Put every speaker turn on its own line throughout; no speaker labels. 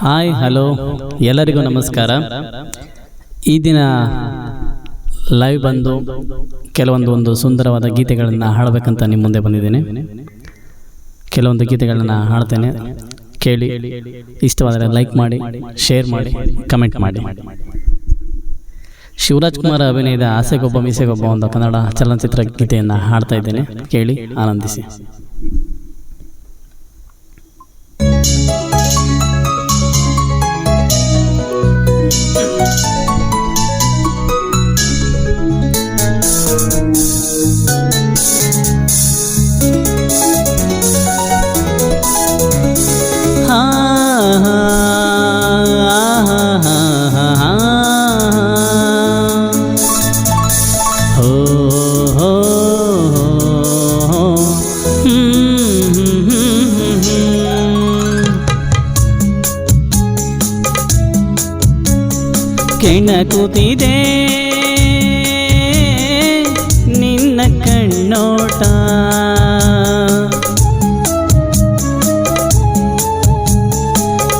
Hi, hello. ಎಲ್ಲರಿಗೂ ನಮಸ್ಕಾರ. ಈ ದಿನ ಲೈವ್ ಬಂದು ಕೆಲವೊಂದು ಒಂದು ಸುಂದರವಾದ ಗೀತೆಗಳನ್ನು ಹಾಡಬೇಕಂತ ನಿಮ್ಮ ಮುಂದೆ ಬಂದಿದ್ದೇನೆ. ಕೆಲವೊಂದು ಗೀತೆಗಳನ್ನು ಹಾಡ್ತೇನೆ. ಕೇಳಿ, ಇಷ್ಟವಾದರೆ ಲೈಕ್ ಮಾಡಿ ಶೇರ್ ಮಾಡಿ ಕಮೆಂಟ್ ಮಾಡಿ. ಶಿವರಾಜ್ ಕುಮಾರ್ ಅಭಿನಯದ ಆಸೆಗೊಬ್ಬ, ಮೀಸೆಗೊಬ್ಬ ಒಂದು ಕನ್ನಡ ಚಲನಚಿತ್ರ ಗೀತೆಯನ್ನು ಹಾಡ್ತಾ ಇದ್ದೇನೆ. ಕೇಳಿ, ಆನಂದಿಸಿ. ಕೆಣಕುತ್ತಿದೆ ನಿನ್ನ ಕಣ್ಣೋಟ.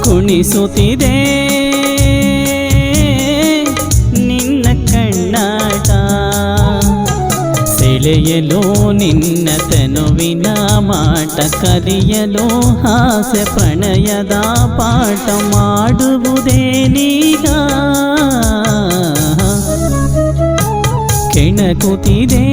ಕುಣಿಸುತ್ತಿದೆ. ಸೆಳೆಯಲು ನಿನ್ನ ತನುವಿನ ಮಾಟ ಕಲಿಯಲು ಹಾಸೆ ಪ್ರಣಯದ ಪಾಠ ಮಾಡುವುದೇ ಮಾಡುವುದೇನೀಗ ಕೆಣಕುತ್ತಿದೆ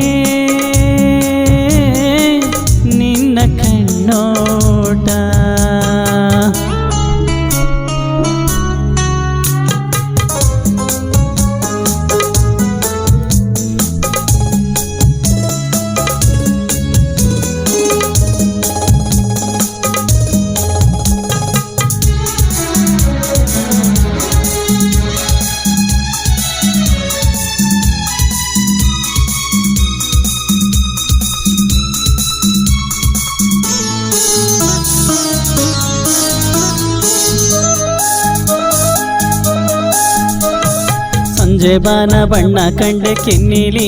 ಸಂಜೆ ಬಾನ ಬಣ್ಣ ಕಂಡೆ ಕೆನ್ನಿಲಿ,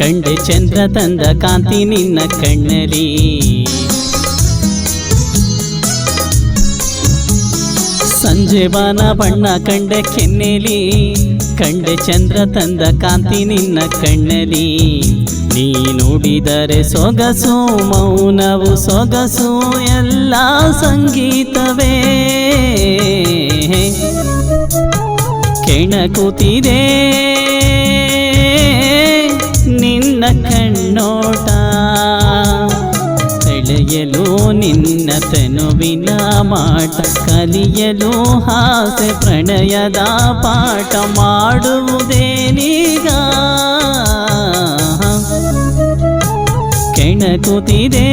ಕಂಡೆ ಚಂದ್ರ ತಂದ ಕಾಂತಿ ನಿನ್ನ ಕಣ್ಣಲಿ ಸಂಜೆ ಬಾನ ಬಣ್ಣ ಕಂಡೆ ಕೆನ್ನೆಲಿ, ಕಂಡೆ ಚಂದ್ರ ತಂದ ಕಾಂತಿ ನಿನ್ನ ಕಣ್ಣಲಿ ನೀ ನೋಡಿದರೆ ಸೊಗಸು, ಮೌನವು ಸೊಗಸು, ಎಲ್ಲ ಸಂಗೀತವೇ. ಕೆಣಕುತ್ತಿದೆ ನಿನ್ನ ಕಣ್ಣೋಟ ಸೆಳೆಯಲು ನಿನ್ನ ತನುವಿನ ಮಾಟ ಕಲಿಯಲು ಹಾಸೆ ಪ್ರಣಯದ ಪಾಠ ಮಾಡುವುದೇನೀಗ? ಕೆಣಕುತ್ತಿದೆ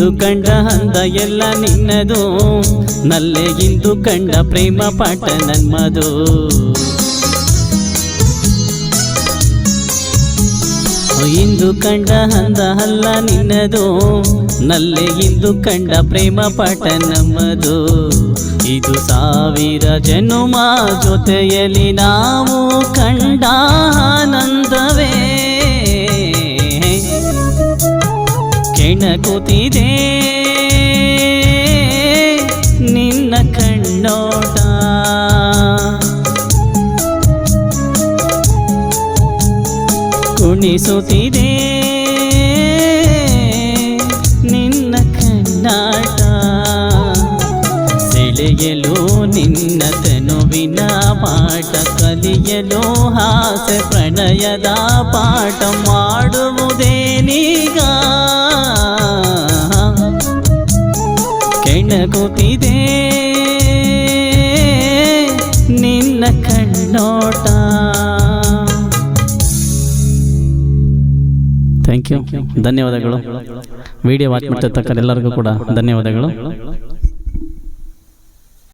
ಇಂದು ಕಂಡ ಹಂದ ಎಲ್ಲ ನಿನ್ನದು, ನಲ್ಲೆ ಇಂದು ಕಂಡ ಪ್ರೇಮ ಪಾಠ ನನ್ಮದು. ಇಂದು ಕಂಡ ಹಂದ ಅಲ್ಲ ನಿನ್ನದು, ನಲ್ಲೆ ಇಂದು ಕಂಡ ಪ್ರೇಮ ಪಾಠ ನಮ್ಮದು ಇದು ಸಾವಿರ ಜನುಮ ಜೊತೆಯಲ್ಲಿ ನಾವು ಕಂಡ ಆನಂದವೇ ಕೂತಿದೆ. ನಿನ್ನ ಕಣ್ಣೋಟ. ಕುಣಿಸುತ್ತಿದೆ. ನಿನ್ನ ಕಣ್ಣಾಟ. ಸೆಳೆಯಲು ನಿನ್ನ ತನುವಿನ ಪಾಠ, ಕಲಿಯಲು ಹಾಸ ಪ್ರಣಯದ ಪಾಠ ಮಾಡುವುದೇನೀಗ? ಕೆಣಕುತ್ತಿದೆ ನಿನ್ನ ಕಣ್ಣೋಟ. ಥ್ಯಾಂಕ್ ಯು ಧನ್ಯವಾದಗಳು. ವಿಡಿಯೋ ವಾಚ್ ಮಾಡ್ತಿರ್ತಕ್ಕಂಥ ಎಲ್ಲರಿಗೂ ಕೂಡ ಧನ್ಯವಾದಗಳು.